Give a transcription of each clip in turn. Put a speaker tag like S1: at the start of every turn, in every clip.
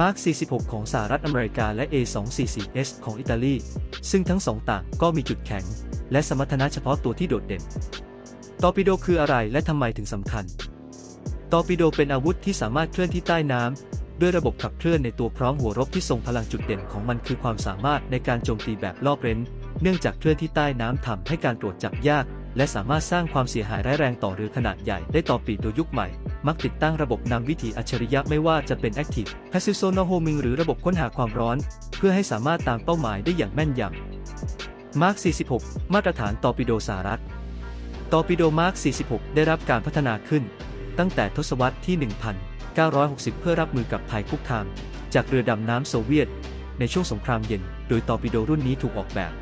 S1: Mark 46 ของสหรัฐอเมริกาและ A244S ของอิตาลี ซึ่งทั้งสองต่างก็มีจุดแข็ง และสมรรถนะเฉพาะตัวที่โดดเด่น ตอร์ปิโดคืออะไรและทำไมถึงสำคัญ ตอร์ปิโดเป็นอาวุธที่สามารถเคลื่อนที่ใต้น้ำด้วยระบบขับเคลื่อนในตัวพร้อมหัวรบที่ทรงพลังจุดเด่นของมันคือความสามารถในการโจมตีแบบลอบเร้น เนื่องจากเคลื่อนที่ใต้น้ำทำให้การตรวจจับยาก และสามารถสร้างความเสียหายร้ายแรงต่อเรือขนาดใหญ่ได้ต่อปีโดยยุคใหม่ มักติดตั้งระบบนำวิถีอัจฉริยะไม่ว่าจะเป็น Active Passive Sonar Homing หรือระบบค้นหาความร้อน เพื่อให้สามารถตามเป้าหมายได้อย่างแม่นยำ Mark 46 มาตรฐานตอร์ปิโดสหรัฐตอร์ปิโด Mark 46 ได้รับการพัฒนาขึ้น ตั้งแต่ทศวรรษที่ 1960 เพื่อรับมือกับภัยคุกคาม จากเรือดำน้ำโซเวียต ในช่วงสงครามเย็น โดยตอร์ปิโดรุ่นนี้ถูกออกแบบ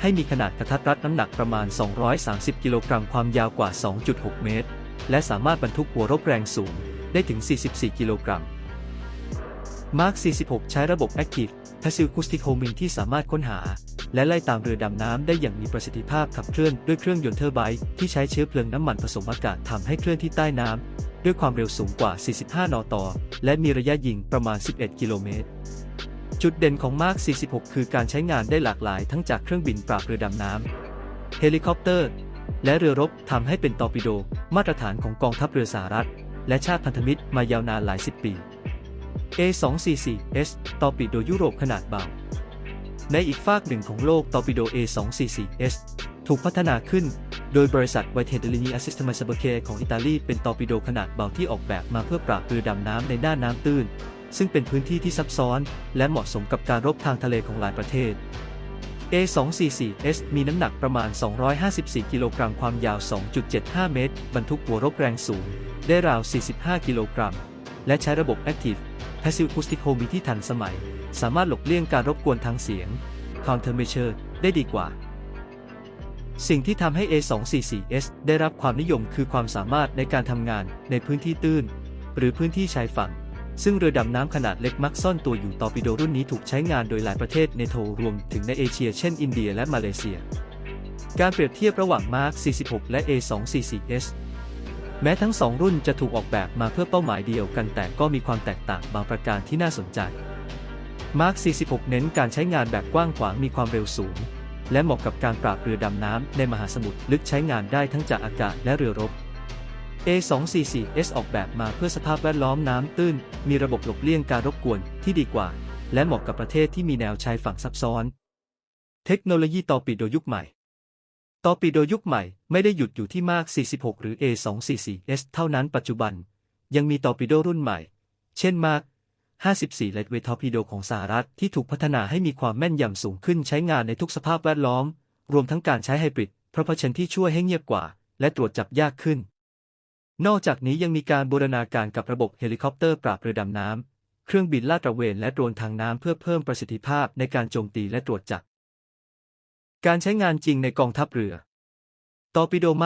S1: ให้มีขนาดกระทัดรัดน้ำหนักประมาณ 230 กิโลกรัม ความยาวกว่า 2.6 เมตร และสามารถบรรทุกหัวรบแรงสูงได้ถึง 44 กิโลกรัม Mark 46 ใช้ระบบ Active Passive Acoustic Homing ที่สามารถค้นหา และไล่ตามเรือดำน้ำได้อย่างมีประสิทธิภาพขับเคลื่อนด้วยเครื่องยนต์เทอร์ไบน์ที่ใช้เชื้อเพลิงน้ำมันผสมอากาศทำให้เคลื่อนที่ใต้น้ำด้วยความเร็วสูงกว่า 45 นอต่อและมีระยะยิงประมาณ 11 กิโลเมตร จุดเด่นของ Mark 46 คือการใช้งานได้หลากหลายทั้งจากเครื่องบินปราบเรือดำน้ำเฮลิคอปเตอร์ และเรือรบทำให้เป็นตอร์ปิโด มาตรฐานของกองทัพเรือสหรัฐ และชาติพันธมิตรมายาวนานหลายสิบปี A244S ตอปิโดยุโรปขนาดเบา ในอีกฝากหนึ่งของโลกตอปิโด A244S ถูกพัฒนาขึ้น โดยบริษัท Whitehead Linear System s a b a c e ของอิตาลีเป็นตอปิโดขนาดเบาที่ออกแบบมาเพื่อปราบเรือดำน้ำในน่านน้ำตื้น ซึ่งเป็นพื้นที่ที่ซับซ้อน และเหมาะสมกับการรบทางทะเลของหลายประเทศ A244S มีน้ำหนักประมาณ 254 กิโลกรัม ความยาว 2.75 เมตร บรรทุกหัวรบแรงสูง ได้ราว 45 กิโลกรัม และใช้ระบบ Active Passive Acoustic Homing ที่ทันสมัย สามารถหลบเลี่ยงการรบกวนทางเสียง Countermeasure ได้ดีกว่า สิ่งที่ทำให้ A244S ได้รับความนิยมคือความสามารถในการทำงานในพื้นที่ตื้น หรือพื้นที่ชายฝั่ง ซึ่งเรือดำน้ำขนาดเล็กมักซ่อนตัวอยู่ตอร์ปิโดรุ่นนี้ถูกใช้งานโดยหลายประเทศในโทรวมถึงในเอเชีย เช่น อินเดียและมาเลเซีย การเปรียบเทียบระหว่าง Mark 46 และ A244S แม้ทั้งสองรุ่นจะถูกออกแบบมาเพื่อเป้าหมายเดียวกันแต่ก็มีความแตกต่างบางประการที่น่าสนใจ Mark 46 เน้นการใช้งานแบบกว้างขวางมีความเร็วสูง และเหมาะกับการปราบเรือดำน้ำในมหาสมุทรลึกใช้งานได้ทั้งจากอากาศและเรือรบ A244S ออกแบบมาเพื่อสภาพแวดล้อมน้ำตื้น มีระบบหลบเลี่ยงการรบกวนที่ดีกว่า และเหมาะกับประเทศที่มีแนวชายฝั่งซับซ้อน เทคโนโลยีตอปิโดยุคใหม่ตอปิโดยุคใหม่ไม่ได้หยุดอยู่ที่มาก 46 หรือ A244S เท่านั้นปัจจุบัน ยังมีตอปิโดรุ่นใหม่ เช่นมาก 54 เลดเวทอปิโดของสหรัฐที่ถูกพัฒนาให้มีความแม่นยำสูงขึ้นใช้งานในทุกสภาพแวดล้อม รวมทั้งการใช้ไฮบริด propulsion ที่ช่วยให้เงียบกว่า และตรวจจับยากขึ้น นอกจากนี้ยังมีการบูรณาการกับระบบเฮลิคอปเตอร์ปราบเรือดำน้ำ เครื่องบินลาดตระเวนและโดรนทางน้ำเพื่อเพิ่มประสิทธิภาพในการโจมตีและตรวจจับ การใช้งานจริงในกองทัพเรือตอร์ปิโด